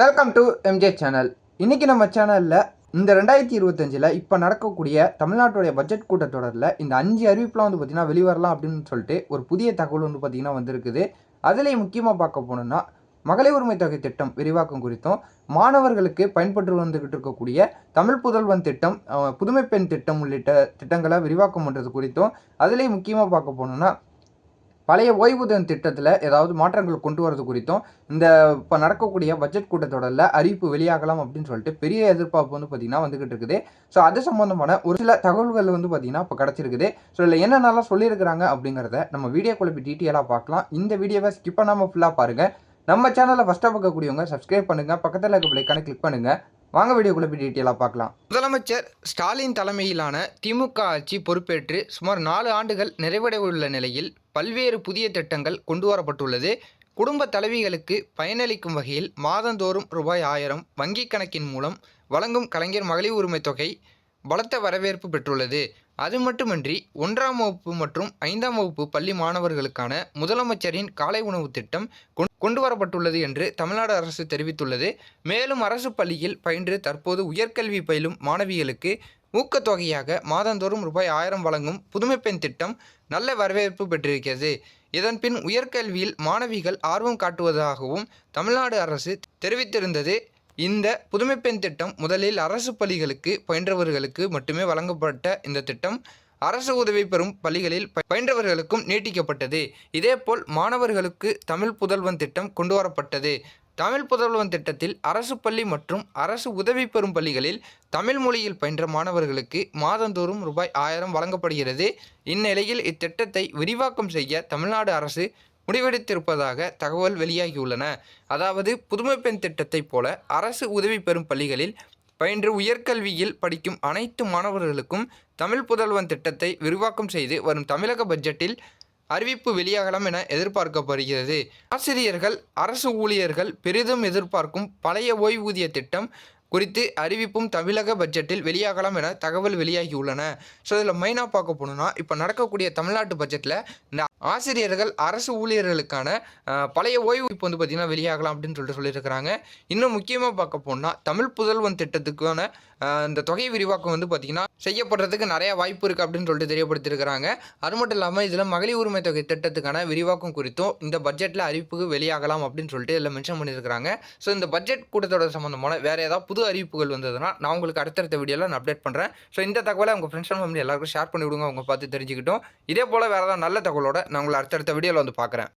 Welcome to MJ channel இன்றைக்கி நம்ம சேனலில் இந்த ரெண்டாயிரத்தி இருபத்தஞ்சில் இப்போ நடக்கக்கூடிய தமிழ்நாட்டுடைய பட்ஜெட் கூட்டத்தொடரில் இந்த அஞ்சு அறிவிப்புலாம் வந்து பார்த்திங்கன்னா வெளிவரலாம் அப்படின்னு சொல்லிட்டு ஒரு புதிய தகவல் வந்து பார்த்திங்கன்னா வந்திருக்குது. அதுலேயும் முக்கியமாக பார்க்க போனோம்னா மகளிர் உரிமை தொகை திட்டம் விரிவாக்கம் குறித்தும் மாணவர்களுக்கு பயன்பட்டு வந்துக்கிட்டு இருக்கக்கூடிய தமிழ் புதல்வன் திட்டம் புதுமை பெண் திட்டம் உள்ளிட்ட திட்டங்களை விரிவாக்கம் பண்ணுறது குறித்தும் அதுலேயும் முக்கியமாக பார்க்க போனோம்னா பழைய ஓய்வூதியம் திட்டத்தில் ஏதாவது மாற்றங்கள் கொண்டு வரது குறித்தும் இந்த இப்போ நடக்கக்கூடிய பட்ஜெட் கூட்டத்தொடரில் அறிவிப்பு வெளியாகலாம் அப்படின்னு சொல்லிட்டு பெரிய எதிர்பார்ப்பு வந்து பார்த்திங்கன்னா வந்துகிட்டு இருக்குது. ஸோ அது சம்மந்தமான ஒரு சில தகவல்கள் வந்து பார்த்திங்கன்னா இப்போ கிடச்சிருக்குது. ஸோ இதில் என்னென்னலாம் சொல்லியிருக்கிறாங்க அப்படிங்கிறத நம்ம வீடியோ குழப்பி டீட்டெயிலாக பார்க்கலாம் இந்த வீடியோவை ஸ்கிப் பண்ணாமல் ஃபுல்லாக பாருங்கள் நம்ம சேனலை ஃபஸ்ட்டாக பார்க்கக்கூடியவங்க சப்ஸ்கிரைப் பண்ணுங்கள் பக்கத்தில் இருக்க பிள்ளைக்கான கிளிக் பண்ணுங்கள் வாங்க வீடியோ குழப்பி டீட்டெயிலாக பார்க்கலாம். முதலமைச்சர் ஸ்டாலின் தலைமையிலான திமுக ஆட்சி பொறுப்பேற்று சுமார் நாலு ஆண்டுகள் நிறைவடைவுள்ள நிலையில் பல்வேறு புதிய திட்டங்கள் கொண்டு வரப்பட்டுள்ளது. குடும்ப தலைவிகளுக்கு பயனளிக்கும் வகையில் மாதந்தோறும் ரூபாய் ஆயிரம் வங்கிக் கணக்கின் மூலம் வழங்கும் கலைஞர் மகளிர் உரிமைத் தொகை பலத்த வரவேற்பு பெற்றுள்ளது. அது மட்டுமின்றி ஒன்றாம் வகுப்பு மற்றும் ஐந்தாம் வகுப்பு பள்ளி மாணவர்களுக்கான முதலமைச்சரின் காலை உணவு திட்டம் கொண்- கொண்டு வரப்பட்டுள்ளது என்று தமிழ்நாடு அரசு தெரிவித்துள்ளது. மேலும் அரசு பள்ளியில் பயின்று தற்போது உயர்கல்வி பயிலும் மாணவிகளுக்கு ஊக்கத்தொகையாக மாதந்தோறும் ரூபாய் ஆயிரம் வழங்கும் புதுமைப்பெண் திட்டம் நல்ல வரவேற்பு பெற்றிருக்கிறது. இதன்பின் உயர்கல்வியில் மாணவிகள் ஆர்வம் காட்டுவதாகவும் தமிழ்நாடு அரசு தெரிவித்திருந்தது. இந்த புதுமைப்பெண் திட்டம் முதலில் அரசு பள்ளிகளுக்கு பயின்றவர்களுக்கு மட்டுமே வழங்கப்பட்ட இந்த திட்டம். அரசு உதவி பெறும் பள்ளிகளில் ப- பயின்றவர்களுக்கும் நீட்டிக்கப்பட்டது. இதேபோல் மாணவர்களுக்கு தமிழ் புதல்வன் திட்டம் கொண்டு வரப்பட்டது. தமிழ் புதல்வன் திட்டத்தில் அரசு பள்ளி மற்றும் அரசு உதவி பெறும் பள்ளிகளில் தமிழ் மொழியில் பயின்ற மாணவர்களுக்கு மாதந்தோறும் ரூபாய் ஆயிரம் வழங்கப்படுகிறது. இந்நிலையில் இத்திட்டத்தை விரிவாக்கம் செய்ய தமிழ்நாடு அரசு முடிவெடுத்திருப்பதாக தகவல் வெளியாகியுள்ளன. அதாவது புதுமை பெண் திட்டத்தைப் போல அரசு உதவி பெறும் பள்ளிகளில் பயின்று உயர்கல்வியில் படிக்கும் அனைத்து மாணவர்களுக்கும் தமிழ் புதல்வன் திட்டத்தை விரிவாக்கம் செய்து வரும் தமிழக பட்ஜெட்டில் அறிவிப்பு வெளியாகலாம் என எதிர்பார்க்கப்படுகிறது. ஆசிரியர்கள் அரசு ஊழியர்கள் பெரிதும் எதிர்பார்க்கும் பழைய ஓய்வூதிய திட்டம் குறித்து அறிவிப்பும் தமிழக பட்ஜெட்டில் வெளியாகலாம் என தகவல் வெளியாகியுள்ளன. ஸோ இதில் மெயினாக பார்க்க போனோம்னா இப்போ நடக்கக்கூடிய தமிழ்நாட்டு பட்ஜெட்டில் இந்த ஆசிரியர்கள் அரசு ஊழியர்களுக்கான பழைய ஓய்வு இப்போ வந்து பார்த்திங்கன்னா வெளியாகலாம் அப்படின்னு சொல்லிட்டு சொல்லியிருக்கிறாங்க. இன்னும் முக்கியமாக பார்க்க போனால் தமிழ் புதல்வன் திட்டத்துக்கான இந்த தொகை விரிவாக்கம் வந்து பார்த்திங்கன்னா செய்யப்படுறதுக்கு நிறைய வாய்ப்பு இருக்குது அப்படின்னு சொல்லிட்டு தெரியப்படுத்தியிருக்கிறாங்க. அது மட்டும் இல்லாமல் இதில் மகளிர் உரிமை தொகை திட்டத்துக்கான விரிவாக்கம் குறித்தும் இந்த பட்ஜெட்டில் அறிவிப்புக்கு வெளியாகலாம் அப்படின்னு சொல்லிட்டு இதில் மென்ஷன் பண்ணியிருக்கிறாங்க. ஸோ இந்த பட்ஜெட் கூட்டத்தொடர் சம்மந்தமான வேறு ஏதாவது புது அறிவிப்புகள் வந்ததுன்னா நான் உங்களுக்கு அடுத்தடுத்த வீடியோவில் நான் அப்டேட் பண்ணுறேன் ஸோ இந்த தகவலை உங்கள் ஃப்ரெண்ட்ஸ் அண்ட் ஃபேமிலி எல்லாருக்கும் ஷேர் பண்ணி விடுங்க அவங்க பார்த்து தெரிஞ்சுக்கிட்டோம். இதே போல் வேறு ஏதாவது நல்ல தகவலோட நான் உங்களை அடுத்தடுத்த வீடியோவில் வந்து பார்க்குறேன்.